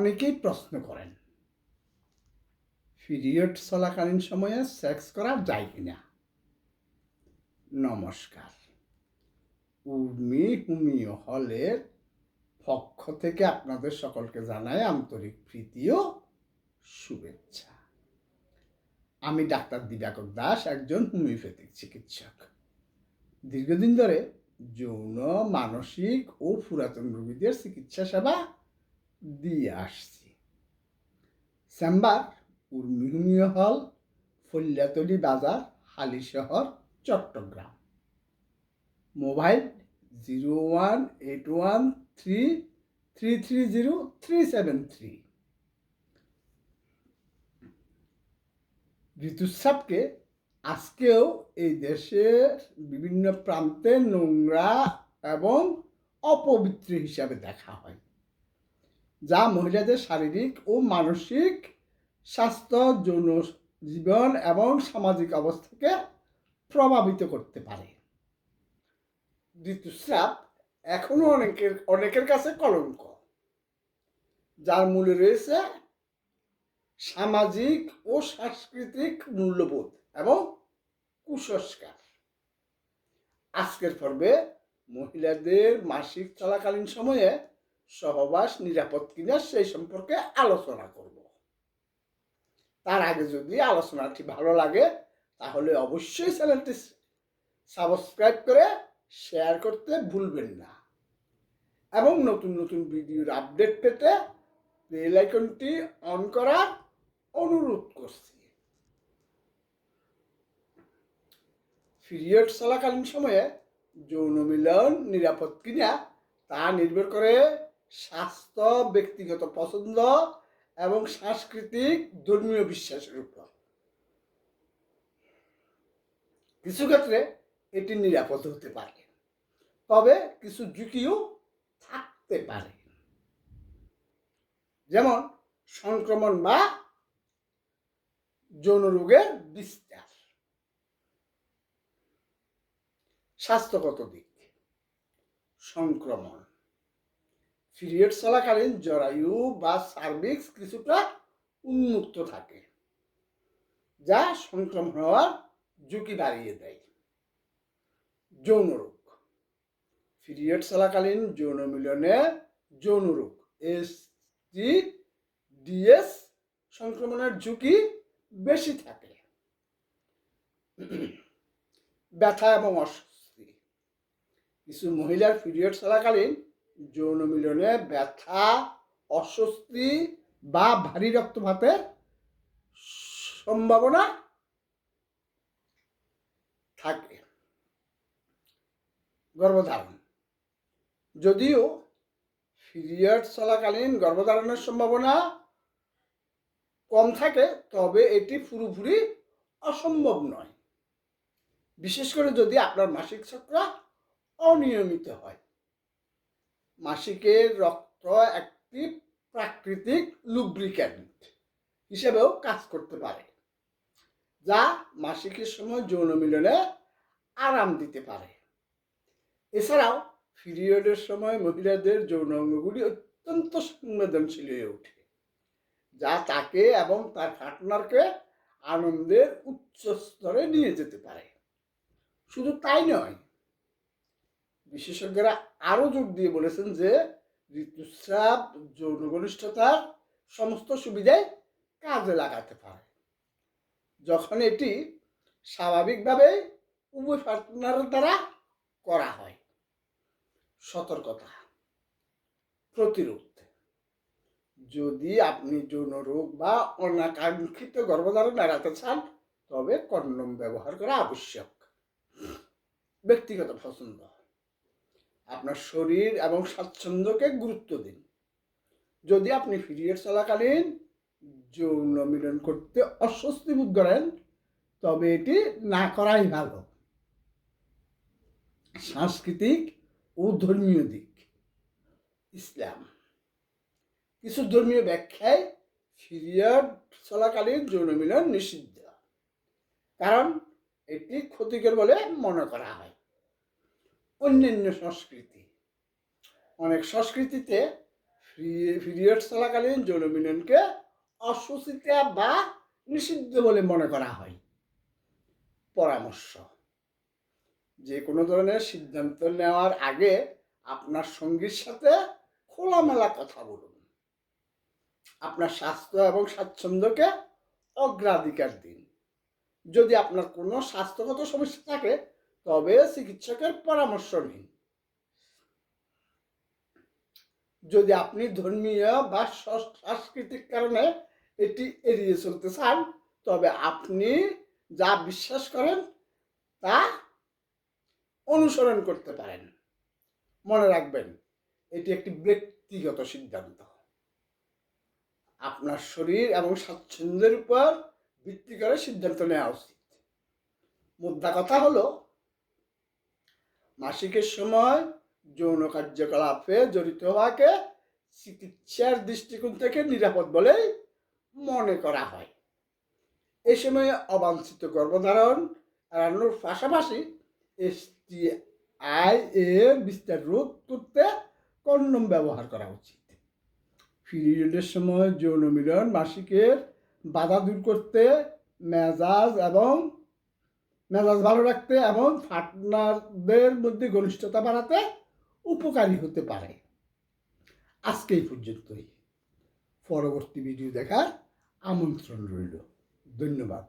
অনেকেই প্রশ্ন করেন, পিরিয়ড চলাকালীন সময়ে সেক্স করা যায় কিনা? নমস্কার। উর্মি হুমিও হলের পক্ষ থেকে আপনাদের সকলকে জানাই আন্তরিক প্রীতি ও শুভেচ্ছা। আমি ডাক্তার দিবাকর দাস, একজন হোমিওপ্যাথিক চিকিৎসক। দীর্ঘদিন ধরে যৌন, মানসিক ও পুরাতন রোগীদের চিকিৎসা সেবা দিয়ে আসছি। চেম্বার উর্মিহুমিও হল ফল্যাতলি বাজার Halishahar Chattogram. Mobile zero one eight one three three three zero three seven three. ঋতুস্রাবকে আজকেও এই দেশের বিভিন্ন প্রান্তে নোংরা এবং অপবিত্র হিসাবে দেখা হয়। যা মহিলাদের শারীরিক ও মানসিক স্বাস্থ্য যৌন জীবন এবং সামাজিক অবস্থাকে প্রভাবিত করতে পারে। ঋতুস্রাব এখনও অনেকের অনেকের কাছে কলঙ্ক, যার মূলে রয়েছে সামাজিক ও সাংস্কৃতিক মূল্যবোধ এবং কুসংস্কার। আজকের পর্বে মহিলাদের মাসিক চলাকালীন সময়ে সহবাস, নিরাপদ কিনা সেই সম্পর্কে আলোচনা করব। তার আগে যদি আলোচনাটি ভালো লাগে, তাহলে অবশ্যই চ্যানেলটি সাবস্ক্রাইব করে শেয়ার করতে ভুলবেন না। এবং নতুন নতুন ভিডিওর আপডেট পেতে বেল আইকনটি অন করার অনুরোধ করছি। পিরিয়ড চলাকালীন সময়ে যৌন মিলন নিরাপদ কিনা তা নির্ভর করে স্বাস্থ্য, ব্যক্তিগত পছন্দ এবং সাংস্কৃতিক ধর্মীয় বিশ্বাসের উপর। কিছু ক্ষেত্রে এটি নিরাপদ হতে পারে, তবে কিছু ঝুঁকিও থাকতে পারে। যেমন সংক্রমণ বা যৌন রোগের বিস্তার। স্বাস্থ্যগত দিক, সংক্রমণ। পিরিয়ড চলাকালীন জরায়ু বা সার্ভিক্স কিছুটা উন্মুক্ত থাকে, যা সংক্রমণ হওয়ার ঝুঁকি বাড়িয়ে দেয়। যৌন রোগ, পিরিয়ড চলাকালীন যৌন মিলনে যৌন রোগ এস ডিএস সংক্রমণের ঝুঁকি বেশি থাকে। ব্যথা এবং অস্বস্তি, কিছু মহিলার পিরিয়ড চলাকালীন যৌন মিলনে ব্যথা, অস্বস্তি বা ভারী রক্তপাতের সম্ভাবনা থাকে। গর্ভধারণ। যদিও পিরিয়ড চলাকালীন গর্ভধারণের সম্ভাবনা কম থাকে, তবে এটি পুরোপুরি অসম্ভব নয়। বিশেষ করে যদি আপনার মাসিক চক্র অনিয়মিত হয়। মাসিকের রক্ত একটি প্রাকৃতিক লুব্রিক্যান্ট হিসেবেও কাজ করতে পারে, যা মাসিকের সময় যৌন মিলনে আরাম দিতে পারে। এছাড়াও পিরিয়ডের সময় মহিলাদের যৌন অঙ্গগুলি অত্যন্ত সংবেদনশীল হয়ে ওঠে, যা তাকে এবং তার পার্টনারকে আনন্দের উচ্চ স্তরে নিয়ে যেতে পারে। শুধু তাই নয় বিশেষজ্ঞরা আরও জোর দিয়ে বলেছেন যে ঋতুস্রাব যৌন ঘনিষ্ঠতার সমস্ত সুবিধায় কাজে লাগাতে পারে। যখন এটি স্বাভাবিকভাবে উভয় পার্টনারের দ্বারা করা হয়। সতর্কতা, প্রতিরোধ। যদি আপনি যৌন রোগ বা অনাকাঙ্ক্ষিত গর্ভধারণ এড়াতে চান, তবে কন্ডম ব্যবহার করা আবশ্যক। ব্যক্তিগত পছন্দ। আপনার শরীর এবং স্বাচ্ছন্দ্যকে গুরুত্ব দিন। যদি আপনি পিরিয়ড চলাকালীন যৌন মিলন করতে অস্বস্তি বোধ করেন, তবে এটি না করাই ভালো। সাংস্কৃতিক ও ধর্মীয় দিক। ইসলাম। কিছু ধর্মীয় ব্যাখ্যায় পিরিয়ড চলাকালীন যৌন মিলন নিষিদ্ধ। কারণ এটি ক্ষতিকর বলে মনে করা হয়। অন্যান্য সংস্কৃতি। অনেক সংস্কৃতিতে পিরিয়ড চলাকালীন যৌন মিলনকে অসুচিতা বা নিষিদ্ধ বলে মনে করা হয়। পরামর্শ। যে কোনো ধরনের সিদ্ধান্ত নেওয়ার আগে আপনার সঙ্গীর সাথে খোলামেলা কথা বলুন। আপনার স্বাস্থ্য এবং স্বাচ্ছন্দ্যকে অগ্রাধিকার দিন। যদি আপনার কোনো স্বাস্থ্যগত সমস্যা থাকে তবে চিকিৎসকের পরামর্শ নিন। যদি আপনি ধর্মীয় বা সাংস্কৃতিক কারণে এটি এড়িয়ে চলতে চান, তবে আপনি যা বিশ্বাস করেন তা অনুসরণ করতে পারেন। মনে রাখবেন, এটি একটি ব্যক্তিগত সিদ্ধান্ত। আপনার শরীর এবং স্বাচ্ছন্দ্যের উপর ভিত্তি করে সিদ্ধান্ত নেওয়া উচিত। মুদ্রা কথা হলো মাসিকের সময় যৌন কার্যকলাপে জড়িত হওয়াকে চিকিৎসার দৃষ্টিকোণ থেকে নিরাপদ বলেই মনে করা হয়। এ সময়ে অবাঞ্ছিত গর্ভধারণ এড়ানোর পাশাপাশি এসটিআই এর বিস্তার রোধ করতে কন্ডম ব্যবহার করা উচিত। পিরিয়ডের সময় যৌন মিলন মাসিকের বাধা দূর করতে মেজাজ এবং মেজাজ ভালো রাখতে এবং পার্টনারদের মধ্যে ঘনিষ্ঠতা বাড়াতে উপকারী হতে পারে। আজকে এই। পর্যন্তই পরবর্তী ভিডিও দেখার আমন্ত্রণ রইল। ধন্যবাদ।